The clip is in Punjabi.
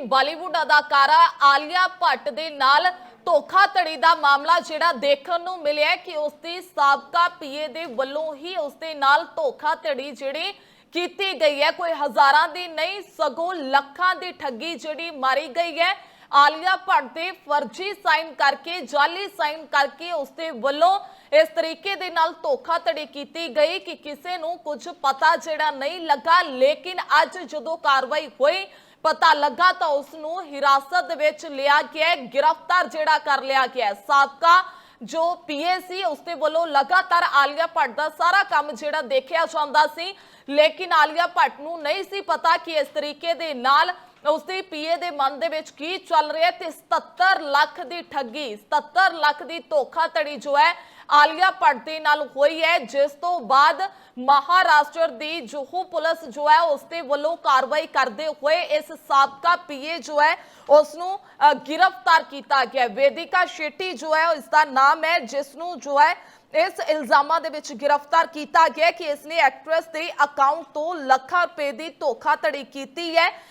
ਬਾਲੀਵੁੱਡ ਅਦਾਕਾਰਾ ਆਲੀਆ ਭੱਟ ਦੇ ਨਾਲ ਧੋਖਾਧੜੀ ਦਾ ਮਾਮਲਾ ਜਿਹੜਾ ਦੇਖਣ ਨੂੰ ਮਿਲਿਆ ਕਿ ਉਸ ਦੀ ਸਾਬਕਾ ਪੀਏ ਦੇ ਵੱਲੋਂ ਹੀ ਉਸ ਦੇ ਨਾਲ ਧੋਖਾਧੜੀ ਜਿਹੜੀ ਕੀਤੀ ਗਈ ਹੈ। ਕੋਈ ਹਜ਼ਾਰਾਂ ਦੀ ਨਹੀਂ, ਸਗੋਂ ਲੱਖਾਂ ਦੀ ਠੱਗੀ ਜਿਹੜੀ ਮਾਰੀ ਗਈ ਹੈ। ਆਲੀਆ ਭੱਟ ਦੇ ਫਰਜ਼ੀ ਸਾਈਨ ਕਰਕੇ, ਜਾਲੀ ਸਾਈਨ ਕਰਕੇ ਉਸ ਦੇ ਵੱਲੋਂ ਇਸ ਤਰੀਕੇ ਦੇ ਨਾਲ ਧੋਖਾਧੜੀ ਕੀਤੀ ਗਈ ਕਿ ਕਿਸੇ ਨੂੰ ਕੁਝ ਪਤਾ ਜਿਹੜਾ ਨਹੀਂ ਲੱਗਾ। ਲੇਕਿਨ ਅੱਜ ਜਦੋਂ ਕਾਰਵਾਈ ਹੋਈ ਪਤਾ ਲੱਗਾ ਤਾਂ ਉਸ ਨੂੰ ਹਿਰਾਸਤ ਵਿੱਚ ਲਿਆ ਗਿਆ ਗ੍ਰਿਫਤਾਰ ਜਿਹੜਾ ਕਰ ਲਿਆ ਗਿਆ ਸਾਬਕਾ ਜੋ ਪੀਏ ਸੀ ਉਸ ਵੱਲੋਂ ਲਗਾਤਾਰ ਆਲੀਆ ਭੱਟ ਦਾ ਸਾਰਾ ਕੰਮ ਜਿਹੜਾ ਦੇਖਿਆ ਜਾਂਦਾ ਸੀ। ਲੇਕਿਨ ਆਲੀਆ ਭੱਟ ਨੂੰ ਨਹੀਂ ਸੀ ਪਤਾ ਕਿ ਇਸ ਤਰੀਕੇ ਦੇ ਨਾਲ ਉਸ ਦੀ ਪੀਏ ਦੇ ਮਨ ਦੇ ਵਿੱਚ ਕੀ ਚੱਲ ਰਿਹਾ ਹੈ ਤੇ 77 ਲੱਖ ਦੀ ਠੱਗੀ 77 ਲੱਖ ਦੀ ਧੋਖਾਧੜੀ ਜੋ ਹੈ ਆਲੀਆ ਭੱਟ ਦੇ ਨਾਲ ਹੋਈ ਹੈ, ਜਿਸ ਤੋਂ ਬਾਅਦ ਮਹਾਰਾਸ਼ਟਰ ਦੀ ਜੋਹੂ ਪੁਲਿਸ ਜੋ ਹੈ, ਉਸ ਦੇ ਵੱਲੋਂ ਕਾਰਵਾਈ ਕਰਦੇ ਹੋਏ ਇਸ ਸਾਬਕਾ ਪੀਏ ਜੋ ਹੈ, ਉਸ ਨੂੰ ਗ੍ਰਿਫਤਾਰ ਕੀਤਾ ਗਿਆ। ਵੇਦਿਕਾ ਸ਼ੇਟੀ ਜੋ ਹੈ ਇਸ ਦਾ ਨਾਮ ਹੈ, ਜਿਸ ਨੂੰ ਜੋ ਹੈ, ਇਸ ਇਲਜ਼ਾਮਾਂ ਦੇ ਵਿੱਚ ਗ੍ਰਿਫਤਾਰ ਕੀਤਾ ਗਿਆ ਕਿ ਇਸ ਨੇ ਐਕਟ੍ਰੈਸ ਦੇ ਅਕਾਊਂਟ ਤੋਂ ਲੱਖਾਂ ਰੁਪਏ ਦੀ ਧੋਖਾਧੜੀ ਕੀਤੀ ਹੈ।